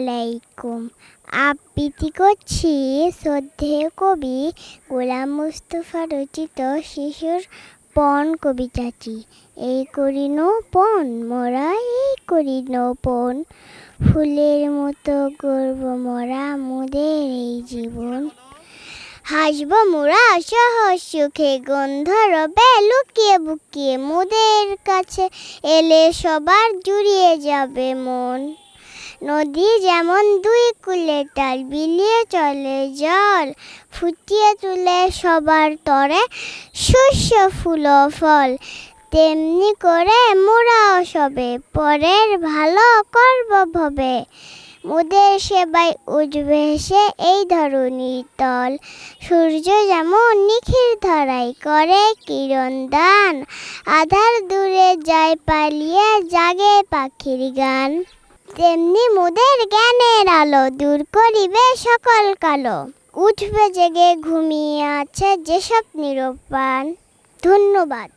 আলাইকুম। আবৃত্তি করছি, শ্রদ্ধেয় কবি গোলাম মুস্তফা রচিত শিশুর পণ কবিতাটি। এই করিন পণ, মোরা এই করিন পণ। ফুলের মতো গর্ব মরা মোদের এই জীবন। হাসব মোরা সহজ সুখে, গন্ধ রবে লুকিয়ে বুকিয়ে মোদের কাছে এলে সবার জুড়িয়ে যাবে মন। নদী যেমন দুই কূলে বিলিয়ে চলে জল, ফুটিয়ে তুলে সবার তরে শস্য, ফুল ফল। তেমনি করে মোরাও সবে, পরের ভালো করব ভবে। মোদের সেবায় উঠবে সে এই ধরনীর তল। সূর্য যেমন নিখির ধরাই করে কিরণ দান, আধার দূরে যায় পালিয়ে জাগে পাখির গান। তেমনি মোদের জ্ঞানের আলো দূর করিবে সকল কালো। উঠবে জেগে ঘুমিয়ে আছে যেসব নিরূপান ধন্যবাদ।